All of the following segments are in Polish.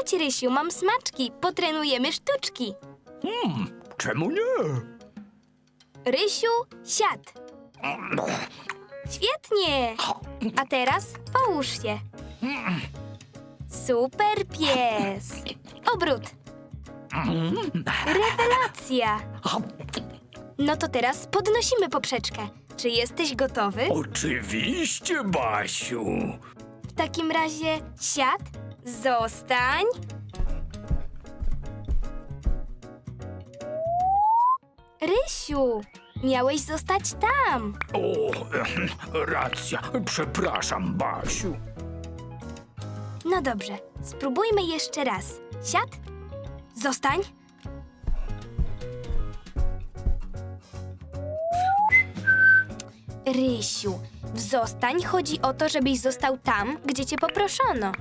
Chodź, Rysiu, mam smaczki. Potrenujemy sztuczki. Hmm, czemu nie? Rysiu, siad. Świetnie. A teraz połóż się. Super pies. Obrót. Rewelacja. No to teraz podnosimy poprzeczkę. Czy jesteś gotowy? Oczywiście, Basiu. W takim razie siad, zostań. Rysiu, miałeś zostać tam. O, racja. Przepraszam, Basiu. No dobrze, spróbujmy jeszcze raz. Siad, zostań. Rysiu, w zostań chodzi o to, żebyś został tam, gdzie cię poproszono.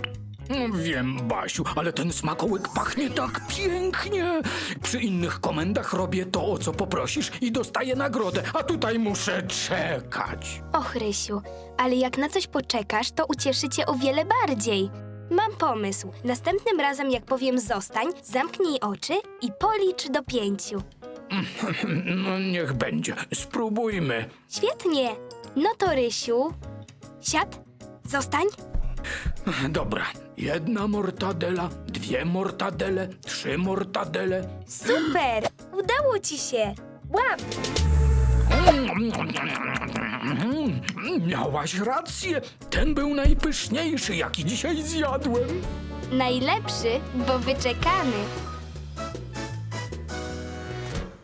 Wiem, Basiu, ale ten smakołyk pachnie tak pięknie. Przy innych komendach robię to, o co poprosisz i dostaję nagrodę, a tutaj muszę czekać. Och, Rysiu, ale jak na coś poczekasz, to ucieszy cię o wiele bardziej. Mam pomysł. Następnym razem, jak powiem zostań, zamknij oczy i policz do pięciu. No niech będzie. Spróbujmy. Świetnie. No to, Rysiu, siad, zostań. Dobra. Jedna mortadela, dwie mortadele, trzy mortadele. Super! Udało ci się! Łap! Miałaś rację. Ten był najpyszniejszy, jaki dzisiaj zjadłem. Najlepszy, bo wyczekany.